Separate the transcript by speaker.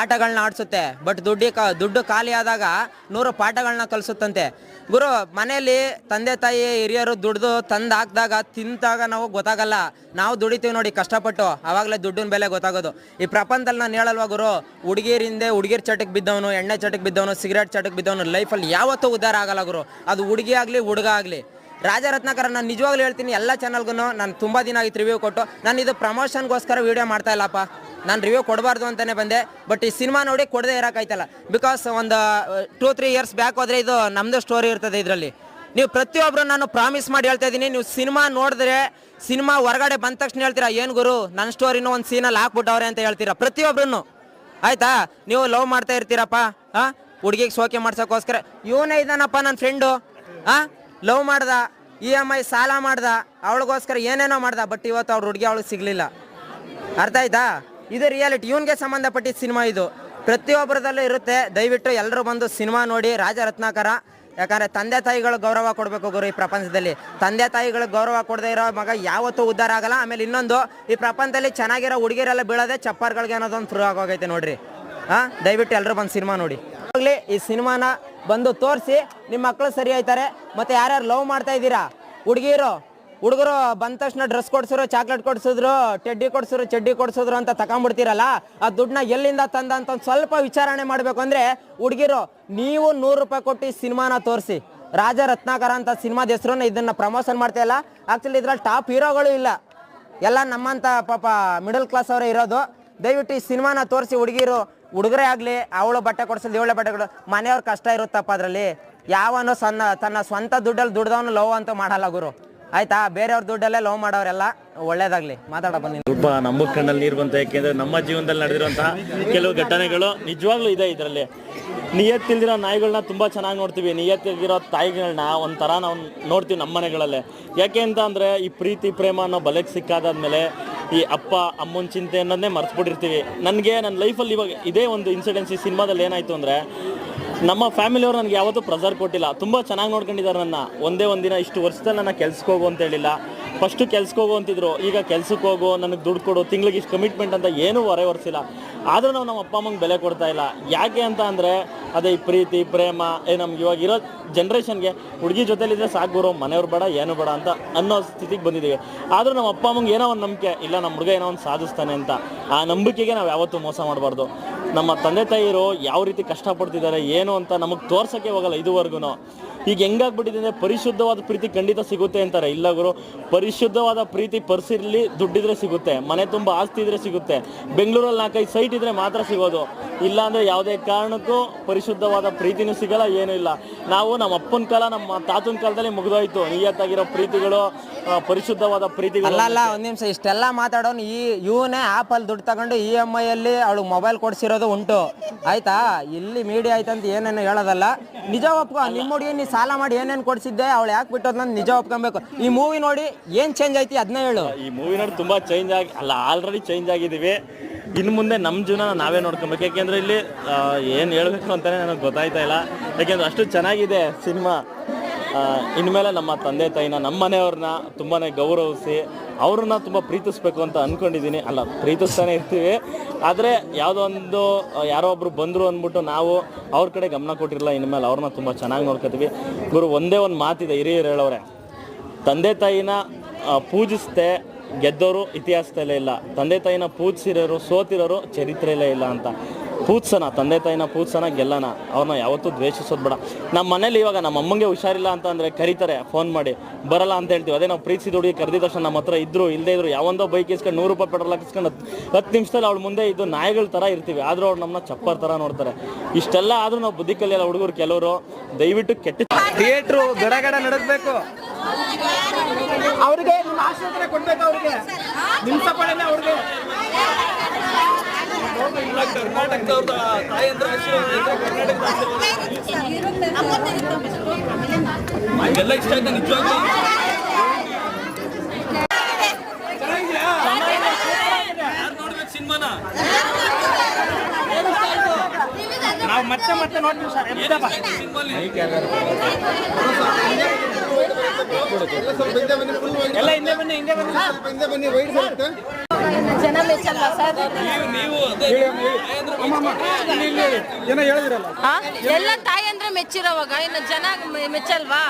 Speaker 1: ಆಟಗಳನ್ನ ಆಡಿಸುತ್ತೆ ಬಟ್ ದುಡ್ಡಿ ಕ, ದುಡ್ಡು ಖಾಲಿ ಆದಾಗ ನೂರು ಪಾಠಗಳನ್ನ ಕಲಿಸುತ್ತಂತೆ. ಗುರು, ಮನೆಯಲ್ಲಿ ತಂದೆ, ತಾಯಿ, ಹಿರಿಯರು ದುಡ್ದು ತಂದು ಹಾಕಿದಾಗ ತಿಂತಾಗ ನಾವು ಗೊತ್ತಾಗಲ್ಲ. ನಾವು ದುಡಿತೀವಿ ನೋಡಿ, ಕಷ್ಟಪಟ್ಟು. ಆವಾಗಲೇ ದುಡ್ಡಿನ ಬೆಲೆ ಗೊತ್ತಾಗೋದು. ಈ ಪ್ರಪಂಚದಲ್ಲಿ ನಾನು ಹೇಳಲ್ವಾ ಗುರು ಹುಡುಗಿರಿಂದ ಹುಡುಗಿರ್ ಚಟಕ್ಕೆ ಬಿದ್ದವನು, ಎಣ್ಣೆ ಚಟಕ್ಕೆ ಬಿದ್ದವನು, ಸಿಗರೇಟ್ ಚಟಕ್ಕೆ ಬಿದ್ದವನು, ಲೈಫಲ್ಲಿ ಯಾವತ್ತೂ ಉದ್ಧಾರ ಆಗಲ್ಲ ಗುರು. ಅದು ಹುಡುಗಿ ಆಗಲಿ, ಹುಡುಗ ಆಗಲಿ. ರಾಜರತ್ನಾಕರ ನಾನು ನಿಜವಾಗ್ಲೂ ಹೇಳ್ತೀನಿ, ಎಲ್ಲ ಚಾನಲ್ಗೂ ನಾನು ತುಂಬ ದಿನ ಆಗಿತ್ತು ರಿವ್ಯೂ ಕೊಟ್ಟು. ನಾನು ಇದು ಪ್ರಮೋಷನ್ಗೋಸ್ಕರ ವೀಡಿಯೋ ಮಾಡ್ತಾ ಇಲ್ಲಪ್ಪ. ನಾನು ರಿವ್ಯೂ ಕೊಡಬಾರ್ದು ಅಂತಲೇ ಬಂದೆ ಬಟ್ ಈ ಸಿನಿಮಾ ನೋಡಿ ಕೊಡದೇ ಇರೋಕ್ಕಾಯ್ತಲ್ಲ ಬಿಕಾಸ್ ಒಂದು ಟೂ ತ್ರೀ ಇಯರ್ಸ್ ಬ್ಯಾಕ್ ಹೋದರೆ ಇದು ನಮ್ಮದು ಸ್ಟೋರಿ ಇರ್ತದೆ ಇದರಲ್ಲಿ. ನೀವು ಪ್ರತಿಯೊಬ್ಬರು ನಾನು ಪ್ರಾಮಿಸ್ ಮಾಡಿ ಹೇಳ್ತಾ ಇದ್ದೀನಿ, ನೀವು ಸಿನಿಮಾ ನೋಡಿದ್ರೆ ಸಿನಿಮಾ ಹೊರಗಡೆ ಬಂದ ತಕ್ಷಣ ಹೇಳ್ತೀರಾ, ಏನು ಗುರು ನನ್ನ ಸ್ಟೋರಿನೂ ಒಂದು ಸೀನಲ್ಲಿ ಹಾಕ್ಬಿಟ್ಟವ್ರೆ ಅಂತ ಹೇಳ್ತೀರಾ? ಪ್ರತಿಯೊಬ್ಬರನ್ನು ಆಯಿತಾ? ನೀವು ಲವ್ ಮಾಡ್ತಾ ಇರ್ತೀರಪ್ಪ ಹಾಂ ಹುಡುಗಿಗೆ ಸೋಕೆ ಮಾಡ್ಸೋಕ್ಕೋಸ್ಕರ. ಇವನೇ ಇದ್ದಾನಪ್ಪ ನನ್ನ ಫ್ರೆಂಡು ಹಾಂ ಲವ್ ಮಾಡ್ದ ಇ ಎಂ ಐ ಸಾಲ ಮಾಡ್ದ, ಅವಳಿಗೋಸ್ಕರ ಏನೇನೋ ಮಾಡ್ದ ಬಟ್ ಇವತ್ತು ಅವ್ರ ಹುಡುಗಿ ಅವಳಿಗೆ ಸಿಗಲಿಲ್ಲ. ಅರ್ಥ ಆಯ್ತಾ? ಇದು ರಿಯಾಲಿಟಿ ಇವನ್ಗೆ ಸಂಬಂಧಪಟ್ಟಿದ್ದ ಸಿನಿಮಾ ಇದು. ಪ್ರತಿಯೊಬ್ಬರದಲ್ಲೂ ಇರುತ್ತೆ. ದಯವಿಟ್ಟು ಎಲ್ಲರೂ ಬಂದು ಸಿನಿಮಾ ನೋಡಿ, ರಾಜ ರತ್ನಾಕರ. ಯಾಕಂದ್ರೆ ತಂದೆ ತಾಯಿಗಳು ಗೌರವ ಕೊಡಬೇಕು ಗುರು ಈ ಪ್ರಪಂಚದಲ್ಲಿ. ತಂದೆ ತಾಯಿಗಳು ಗೌರವ ಕೊಡದೇ ಇರೋ ಮಗ ಯಾವತ್ತೂ ಉದ್ಧಾರ ಆಗಲ್ಲ. ಆಮೇಲೆ ಇನ್ನೊಂದು, ಈ ಪ್ರಪಂಚದಲ್ಲಿ ಚೆನ್ನಾಗಿರೋ ಹುಡುಗಿರೆಲ್ಲ ಬೀಳೋದೆ ಚಪ್ಪರ್ಗಳಿಗೆ ಅನ್ನೋದೊಂದು ಫ್ರೂ ಆಗೋಗೈತೆ ನೋಡ್ರಿ. ಹಾಂ ದಯವಿಟ್ಟು ಎಲ್ಲರೂ ಬಂದು ಸಿನಿಮಾ ನೋಡಿ. ಹೋಗ್ಲಿ, ಈ ಸಿನಿಮಾನ ಬಂದು ತೋರಿಸಿ ನಿಮ್ಮ ಮಕ್ಕಳು ಸರಿ ಆಯ್ತಾರೆ. ಮತ್ತೆ ಯಾರ್ಯಾರು ಲವ್ ಮಾಡ್ತಾ ಇದ್ದೀರಾ? ಹುಡುಗಿರು? ಹುಡುಗರು ಬಂದ ತಕ್ಷಣ ಡ್ರೆಸ್ ಕೊಡ್ಸಿದ್ರು ಚಾಕ್ಲೇಟ್ ಕೊಡ್ಸಿದ್ರು ಟೆಡ್ಡಿ ಕೊಡ್ಸಿದ್ರು ಚಡ್ಡಿ ಕೊಡ್ಸಿದ್ರು ಅಂತ ತಗೊಂಡ್ಬಿಡ್ತೀರಲ್ಲ ಆ ದುಡ್ಡನ್ನ ಎಲ್ಲಿಂದ ತಂದ ಅಂತ ಒಂದು ಸ್ವಲ್ಪ ವಿಚಾರಣೆ ಮಾಡಬೇಕು ಅಂದ್ರೆ ಹುಡುಗಿರು, ನೀವು ನೂರು ರೂಪಾಯಿ ಕೊಟ್ಟು ಸಿನಿಮಾನ ತೋರಿಸಿ. ರಾಜ ರತ್ನಾಕರ ಅಂತ ಸಿನಿಮಾದ ಹೆಸರು ಇದನ್ನ ಪ್ರಮೋಷನ್ ಮಾಡ್ತಾ ಇಲ್ಲ ಆಕ್ಚುಲಿ ಇದ್ರಲ್ಲಿ ಟಾಪ್ ಹೀರೋಗಳು ಇಲ್ಲ. ಎಲ್ಲ ನಮ್ಮಂತ ಪಾಪ ಮಿಡಲ್ ಕ್ಲಾಸ್ ಅವರೇ ಇರೋದು. ದಯವಿಟ್ಟು ಈ ಸಿನಿಮಾನ ತೋರಿಸಿ ಹುಡುಗಿರು, ಹುಡುಗರೇ ಆಗಲಿ, ಅವಳು ಬಟ್ಟೆ ಕೊಡ್ಸೋದು, ಇವಳೆ ಬಟ್ಟೆ ಕೊಡ ಮನೆಯವ್ರ ಕಷ್ಟ ಇರುತ್ತಪ್ಪ ಅದರಲ್ಲಿ. ಯಾವನು ಸಣ್ಣ, ತನ್ನ ಸ್ವಂತ ದುಡ್ಡಲ್ಲಿ ದುಡ್ದವನು ಲವ್ ಅಂತ ಮಾಡಲ್ಲ ಗುರು. ಆಯ್ತಾ? ಬೇರೆಯವ್ರ ದುಡ್ಡಲ್ಲೇ ಲವ್ ಮಾಡೋರೆಲ್ಲ ಒಳ್ಳೇದಾಗ್ಲಿ. ಮಾತಾಡೋ ಬನ್ನಿ.
Speaker 2: ತುಂಬ ನಮ್ಮ ಕಣ್ಣಲ್ಲಿ ನೀರು ಬಂತು. ಯಾಕೆಂದ್ರೆ ನಮ್ಮ ಜೀವನದಲ್ಲಿ ನಡೆದಿರುವಂತಹ ಕೆಲವು ಘಟನೆಗಳು ನಿಜವಾಗ್ಲೂ ಇದೆ ಇದರಲ್ಲಿ. ನಿಯತ್ತಿಲ್ದಿರೋ ನಾಯಿಗಳನ್ನ ತುಂಬ ಚೆನ್ನಾಗಿ ನೋಡ್ತೀವಿ. ನಿಯತ್ತಿಲ್ದಿರೋ ತಾಯಿಗಳನ್ನ ಒಂಥರ ನಾವು ನೋಡ್ತೀವಿ ನಮ್ಮ ಮನೆಗಳಲ್ಲೇ. ಯಾಕೆ ಅಂತ ಅಂದರೆ ಈ ಪ್ರೀತಿ, ಪ್ರೇಮ ಅನ್ನೋ ಬಲೆಗೆ ಸಿಕ್ಕಾದಾದ್ಮೇಲೆ ಈ ಅಪ್ಪ, ಅಮ್ಮನ ಚಿಂತೆ ಅನ್ನೋದನ್ನೇ ಮರ್ತ್ಬಿಟ್ಟಿರ್ತೀವಿ. ನನಗೆ ನನ್ನ ಲೈಫಲ್ಲಿ ಇವಾಗ ಇದೇ ಒಂದು ಇನ್ಸಿಡೆನ್ಸ್ ಈ ಸಿನಿಮಾದಲ್ಲಿ ಏನಾಯಿತು ಅಂದರೆ ನಮ್ಮ ಫ್ಯಾಮಿಲಿಯವರು ನನಗೆ ಯಾವತ್ತೂ ಪ್ರೆಸರ್ ಕೊಟ್ಟಿಲ್ಲ. ತುಂಬ ಚೆನ್ನಾಗಿ ನೋಡ್ಕೊಂಡಿದ್ದಾರೆ ನನ್ನ. ಒಂದೇ ಒಂದಿನ ಇಷ್ಟು ವರ್ಷದಲ್ಲಿ ನನ್ನ ಕೆಲ್ಸಕ್ಕೆ ಹೋಗು ಅಂತ ಹೇಳಿಲ್ಲ. ಫಸ್ಟು ಕೆಲ್ಸಕ್ಕೆ ಹೋಗು ಅಂತಿದ್ರು. ಈಗ ಕೆಲ್ಸಕ್ಕೆ ಹೋಗು, ನನಗೆ ದುಡ್ಡು ಕೊಡು, ತಿಂಗಳಿಗೆ ಇಷ್ಟು ಕಮಿಟ್ಮೆಂಟ್ ಅಂತ ಏನೂ ಹೊರೆ ಹೊರಿಸಿಲ್ಲ ಆದರೂ ನಾವು ನಮ್ಮ ಅಪ್ಪ ಅಮ್ಮಂಗೆ ಬೆಲೆ ಕೊಡ್ತಾ ಇಲ್ಲ. ಯಾಕೆ ಅಂತ ಅಂದರೆ, ಅದೇ ಈ ಪ್ರೀತಿ, ಪ್ರೇಮ, ಏ ನಮ್ಗೆ ಇವಾಗ ಇರೋ ಜನ್ರೇಷನ್ಗೆ ಹುಡುಗಿ ಜೊತೆಲಿದ್ರೆ ಸಾಕು ಗುರು, ಮನೆಯವ್ರು ಬೇಡ, ಏನು ಬೇಡ ಅಂತ ಅನ್ನೋ ಸ್ಥಿತಿಗೆ ಬಂದಿದ್ದೀವಿ ಆದರೂ ನಮ್ಮ ಅಪ್ಪ ಅಮ್ಮಂಗೆ ಏನೋ ಒಂದು ನಂಬಿಕೆ, ಇಲ್ಲ ನಮ್ಮ ಹುಡುಗ ಏನೋ ಒಂದು ಸಾಧಿಸ್ತಾನೆ ಅಂತ. ಆ ನಂಬಿಕೆಗೆ ನಾವು ಯಾವತ್ತೂ ಮೋಸ ಮಾಡಬಾರ್ದು. ನಮ್ಮ ತಂದೆ ತಾಯಿಯರು ಯಾವ ರೀತಿ ಕಷ್ಟಪಡ್ತಿದ್ದಾರೆ ಏನು ಅಂತ ನಮಗೆ ತೋರ್ಸೋಕ್ಕೆ ಹೋಗಲ್ಲ ಇದುವರೆಗೂ ಈಗ ಹೆಂಗಾಗ್ಬಿಟ್ಟಿದೆ ಅಂದರೆ ಪರಿಶುದ್ಧವಾದ ಪ್ರೀತಿ ಖಂಡಿತ ಸಿಗುತ್ತೆ ಅಂತಾರೆ. ಇಲ್ಲ ಗುರು ಪರಿಶುದ್ಧವಾದ ಪ್ರೀತಿ ಪರ್ಸಿರ್ಲಿ ದುಡ್ಡಿದ್ರೆ ಸಿಗುತ್ತೆ ಮನೆ ತುಂಬ ಆಸ್ತಿ ಇದ್ರೆ ಸಿಗುತ್ತೆ ಬೆಂಗಳೂರಲ್ಲಿ ನಾಲ್ಕೈದು ಸೈಟ್ ಇದ್ರೆ ಮಾತ್ರ ಸಿಗೋದು. ಇಲ್ಲ ಅಂದರೆ ಯಾವುದೇ ಕಾರಣಕ್ಕೂ ಪರಿಶುದ್ಧವಾದ ಪ್ರೀತಿನೂ ಸಿಗಲ್ಲ ಏನೂ ಇಲ್ಲ. ನಾವು ನಮ್ಮ ಅಪ್ಪನ ಕಾಲ ನಮ್ಮ ತಾತನ ಕಾಲದಲ್ಲಿ ಮುಗಿದೋಯ್ತು. ನಿಯತ್ತಾಗಿರೋ ಪ್ರೀತಿಗಳು ಪರಿಶುದ್ಧವಾದ ಪ್ರೀತಿಗಳು
Speaker 1: ಅಲ್ಲ ಒಂದ್ ನಿಮಿಷ ಇಷ್ಟೆಲ್ಲ ಮಾತಾಡೋನು ಈ ಇವನೇ ಆಪಲ್ ದುಡ್ಡು ತಗೊಂಡು ಇ ಎಂ ಐ ಅಲ್ಲಿ ಅವಳು ಮೊಬೈಲ್ ಕೊಡಿಸಿರೋದು ಉಂಟು. ಆಯ್ತಾ? ಇಲ್ಲಿ ಮೀಡಿಯಾ ಆಯ್ತಂತ ಏನೇನು ಹೇಳೋದಲ್ಲ. ನಿಜ ಒಪ್ಕೊ ನಿಮ್ಮ ಹುಡುಗಿ ಸಾಲ ಮಾಡಿ ಏನೇನು ಕೊಡ್ಸಿದ್ದೆ, ಅವಳು ಯಾಕೆ ಬಿಟ್ಟು ನಾನು ನಿಜ ಒಪ್ಕೊಬೇಕು. ಈ ಮೂವಿ ನೋಡಿ ಏನ್ ಚೇಂಜ್ ಐತಿ ಅದನ್ನ ಹೇಳು.
Speaker 2: ಈ ಮೂವಿ ನೋಡಿ ತುಂಬಾ ಚೇಂಜ್ ಆಗಿ, ಅಲ್ಲ ಆಲ್ರೆಡಿ ಚೇಂಜ್ ಆಗಿದ್ದೀವಿ ಇನ್ನು ಮುಂದೆ ನಮ್ಮ ಜೀವನ ನಾವೇ ನೋಡ್ಕೊಬೇಕು. ಯಾಕೆಂದ್ರೆ ಇಲ್ಲಿ ಏನು ಹೇಳಬೇಕು ಅಂತಾನೆ ನನಗೆ ಗೊತ್ತಾಯ್ತಾ ಇಲ್ಲ. ಯಾಕೆಂದ್ರೆ ಅಷ್ಟು ಚೆನ್ನಾಗಿದೆ ಸಿನಿಮಾ. ಇನ್ಮೇಲೆ ನಮ್ಮ ತಂದೆ ತಾಯಿನ, ನಮ್ಮ ಮನೆಯವ್ರನ್ನ ತುಂಬಾ ಗೌರವಿಸಿ ಅವ್ರನ್ನ ತುಂಬ ಪ್ರೀತಿಸ್ಬೇಕು ಅಂತ ಅಂದ್ಕೊಂಡಿದ್ದೀನಿ ಅಲ್ಲ, ಪ್ರೀತಿಸ್ತಾನೆ ಇರ್ತೀವಿ. ಆದರೆ ಯಾವುದೋ ಒಂದು ಯಾರೋ ಒಬ್ರು ಬಂದರು ಅಂದ್ಬಿಟ್ಟು ನಾವು ಅವ್ರ ಕಡೆ ಗಮನ ಕೊಟ್ಟಿರಲ್ಲ, ಇನ್ಮೇಲೆ ಅವ್ರನ್ನ ತುಂಬ ಚೆನ್ನಾಗಿ ನೋಡ್ಕೊತೀವಿ. ಗುರು, ಒಂದೇ ಒಂದು ಮಾತಿದೆ, ಹಿರಿಯರು ಹೇಳೋರೆ. ತಂದೆ ತಾಯಿನ ಪೂಜಿಸ್ತೆ ಗೆದ್ದವರು ಇತಿಹಾಸದಲ್ಲೇ ಇಲ್ಲ. ತಂದೆ ತಾಯಿನ ಪೂಜಿಸಿರೋರು, ಸೋತಿರೋರು ಚರಿತ್ರೆಯಲ್ಲೇ ಇಲ್ಲ ಅಂತ. ಪೂಜ್ಸನ ತಂದೆ ತಾಯಿನ ಪೂಜ್ಸನ ಗೆಲ್ಲನ ಅವ್ರನ್ನ ಯಾವತ್ತೂ ದ್ವೇಷಿಸೋದು ಬೇಡ. ನಮ್ಮ ಮನೇಲಿ ಇವಾಗ ನಮ್ಮ ಅಮ್ಮಂಗೆ ಹುಷಾರಿಲ್ಲ ಅಂತ ಅಂದರೆ ಕರೀತಾರೆ ಫೋನ್ ಮಾಡಿ ಬರಲ್ಲ ಅಂತ ಹೇಳ್ತೀವಿ. ಅದೇ ನಾವು ಪ್ರೀತಿಸಿದ ಹುಡುಗಿ ಕರೆದಿದ ತಕ್ಷಣ ನಮ್ಮ ಹತ್ರ ಇದ್ರು ಇಲ್ಲದೇ ಇದ್ರು ಯಾವೊಂದೋ ಬೈಕ್ ಇಸ್ಕೊಂಡು ನೂರು ರೂಪಾಯಿ ಪೆಟ್ರೋಲ್ ಹಾಕಿಸ್ಕೊಂಡು ಹತ್ತು ನಿಮಿಷದಲ್ಲಿ ಅವ್ಳ ಮುಂದೆ ಇದು ನಾಯಿಗಳ ಥರ ಇರ್ತೀವಿ. ಆದರೂ ಅವ್ರು ನಮ್ಮನ್ನ ಚಪ್ಪರ್ ಥರ ನೋಡ್ತಾರೆ. ಇಷ್ಟೆಲ್ಲ ಆದರೂ ನಾವು ಬುದ್ಧಿ ಕಲಿಯಲ್ಲ ಹುಡುಗರು ಕೆಲವರು ದಯವಿಟ್ಟು ಕೆಟ್ಟ
Speaker 3: ಥಿಯೇಟ್ರು ಗಡಗಡ ನಡೆಸಬೇಕು ಅವ್ರಿಗೆ ನಿಮ್ಮ ಆಶೀರ್ವಾದ ಕೊಡ್ಬೇಕು ಅವ್ರಿಗೆ? ನಿಮ್ಮ ಅವ್ರಿಗೆ. ಕರ್ನಾಟಕದವ್ರ ತಾಯಂದ್ರ. ಎಲ್ಲ ಇಷ್ಟ ಆಯ್ತಾ ನಿಜವಾಗ್ಲೂ ಚೆನ್ನಾಗಿದ್ಯಾ? ಯಾರ್ ನೋಡ್ಬೇಕು ಸಿನಿಮಾನ ನಾವು ಮತ್ತೆ ಮತ್ತೆ ನೋಡ್ತೀವಿ ಸರ್ ಎಲ್ಲ ಹಿಂದೆ ಬನ್ನಿ ಹಿಂದೆ ಬನ್ನಿ
Speaker 4: ಹಿಂದೆ ಬನ್ನಿ ವೈಟ್ ಬರುತ್ತೆ ಜನ ಎಲ್ಲ ತಾಯಿ ಅಂದ್ರೆ ಮೆಚ್ಚಿರೋವಾಗ ಇನ್ನು ಜನ ಮೆಚ್ಚಲ್ವಾ?